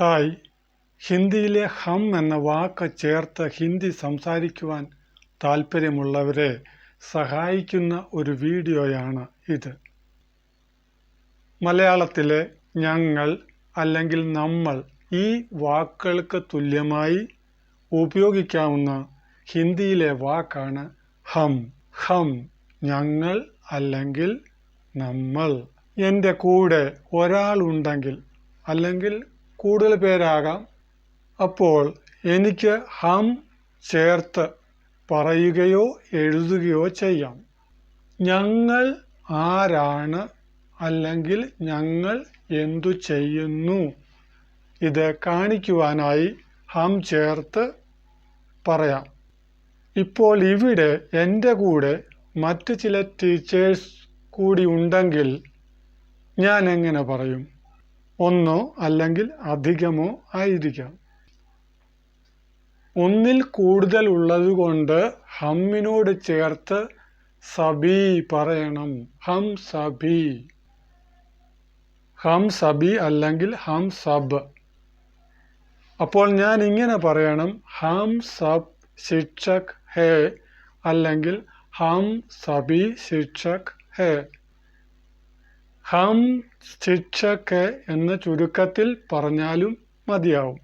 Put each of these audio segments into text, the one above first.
Hi. ഹിന്ദിയിലെ ഹം എന്ന വാക്ക് ചേർത്ത് ഹിന്ദി സംസാരിക്കുവാൻ താല്പര്യമുള്ളവരെ സഹായിക്കുന്ന ഒരു വീഡിയോയാണ് ഇത്. മലയാളത്തിലെ ഞങ്ങൾ അല്ലെങ്കിൽ നമ്മൾ ഈ വാക്കുകൾക്ക് തുല്യമായി ഉപയോഗിക്കാവുന്ന ഹിന്ദിയിലെ വാക്കാണ് ഹം. ഹം ഞങ്ങൾ അല്ലെങ്കിൽ നമ്മൾ. എന്റെ കൂടെ ഒരാളുണ്ടെങ്കിൽ അല്ലെങ്കിൽ കൂടുതൽ പേരാകാം. അപ്പോൾ എനിക്ക് ഹം ചേർത്ത് പറയുകയോ എഴുതുകയോ ചെയ്യാം. ഞങ്ങൾ ആരാണ് അല്ലെങ്കിൽ ഞങ്ങൾ എന്തു ചെയ്യുന്നു? ഇത് കാണിക്കുവാനായി ഹം ചേർത്ത് പറയാം. ഇപ്പോൾ ഇവിടെ എന്റെ കൂടെ മറ്റ് ചില ടീച്ചേഴ്സ് കൂടി ഉണ്ടെങ്കിൽ ഞാൻ എങ്ങനെ പറയും? ഒന്നോ അല്ലെങ്കിൽ അധികമോ ആയിരിക്കാം. ഒന്നിൽ കൂടുതൽ ഉള്ളതുകൊണ്ട് ഹമ്മിനോട് ചേർത്ത് സബി പറയണം. ഹം സബി. ഹം സബി അല്ലെങ്കിൽ ഹം സബ്. അപ്പോൾ ഞാൻ ഇങ്ങനെ പറയണം. ഹം സബ് ശിക്ഷക് ഹേ അല്ലെങ്കിൽ ഹം സബി ശിക്ഷക് ഹേ. ഹം ശിക്ഷക്ക് എന്ന ചുരുക്കത്തിൽ പറഞ്ഞാലും മതിയാവും.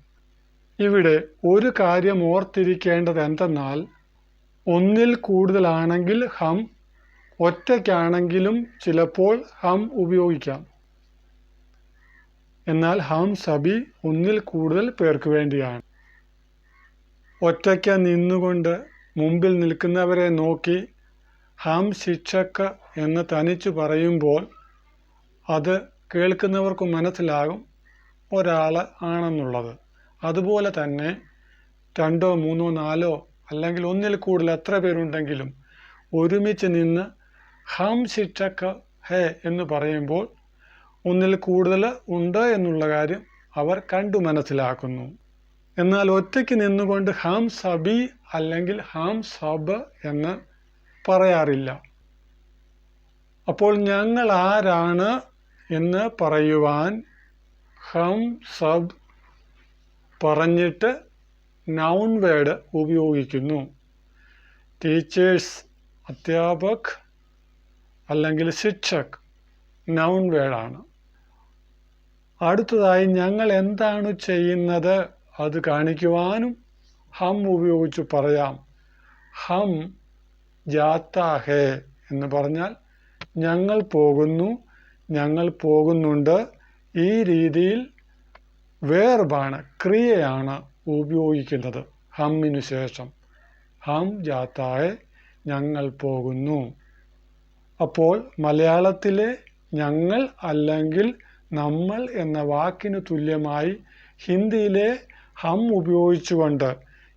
ഇവിടെ ഒരു കാര്യം ഓർത്തിരിക്കേണ്ടത് എന്തെന്നാൽ ഒന്നിൽ കൂടുതലാണെങ്കിൽ ഹം ഒറ്റയ്ക്കാണെങ്കിലും ചിലപ്പോൾ ഹം ഉപയോഗിക്കാം. എന്നാൽ ഹം സബി ഒന്നിൽ കൂടുതൽ പേർക്ക് വേണ്ടിയാണ്. ഒറ്റയ്ക്ക് നിന്നുകൊണ്ട് മുമ്പിൽ നിൽക്കുന്നവരെ നോക്കി ഹം ശിക്ഷക്ക് എന്ന് തനിച്ചു പറയുമ്പോൾ അത് കേൾക്കുന്നവർക്ക് മനസ്സിലാകും ഒരാൾ ആണെന്നുള്ളത്. അതുപോലെ തന്നെ രണ്ടോ മൂന്നോ നാലോ അല്ലെങ്കിൽ ഒന്നിൽ കൂടുതൽ എത്ര പേരുണ്ടെങ്കിലും ഒരുമിച്ച് നിന്ന് ഹം ശിക്ഷക്ക ഹേ എന്ന് പറയുമ്പോൾ ഒന്നിൽ കൂടുതൽ ഉണ്ട് എന്നുള്ള കാര്യം അവർ കണ്ടു മനസ്സിലാക്കുന്നു. എന്നാൽ ഒറ്റയ്ക്ക് നിന്നുകൊണ്ട് ഹാം സബി അല്ലെങ്കിൽ ഹാം സബ് എന്ന് പറയാറില്ല. അപ്പോൾ ഞങ്ങൾ ആരാണ് എന്ന് പറയുവാൻ ഹം സബ് പറഞ്ഞിട്ട് നൗൺ വേഡ് ഉപയോഗിക്കുന്നു. ടീച്ചേഴ്സ് അധ്യാപക് അല്ലെങ്കിൽ ശിക്ഷക് നൗൺ വേഡാണ് അടുത്തതായി ഞങ്ങൾ എന്താണ് ചെയ്യുന്നത്? അത് കാണിക്കുവാനും ഹം ഉപയോഗിച്ച് പറയാം. ഹം ജാത്താഹേ എന്ന് പറഞ്ഞാൽ ഞങ്ങൾ പോകുന്നു ഞങ്ങൾ പോകുന്നുണ്ട് ഈ രീതിയിൽ വേർബാണ് ക്രിയയാണ് ഉപയോഗിക്കുന്നത്. ഹമ്മിനു ശേഷം ഹം ജാത്തായെ ഞങ്ങൾ പോകുന്നു. അപ്പോൾ മലയാളത്തിലെ ഞങ്ങൾ അല്ലെങ്കിൽ നമ്മൾ എന്ന വാക്കിന് തുല്യമായി ഹിന്ദിയിലെ ഹം ഉപയോഗിച്ചുകൊണ്ട്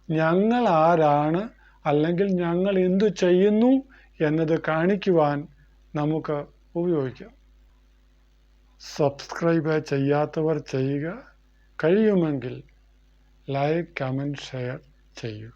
ഞങ്ങൾ ആരാണ് അല്ലെങ്കിൽ ഞങ്ങൾ എന്തു ചെയ്യുന്നു എന്നത് കാണിക്കുവാൻ നമുക്ക് ഉപയോഗിക്കാം. സബ്സ്ക്രൈബ് ചെയ്യാത്തവർ ചെയ്യുക കഴിയുമെങ്കിൽ ലൈക്ക് കമൻറ്റ് ഷെയർ ചെയ്യുക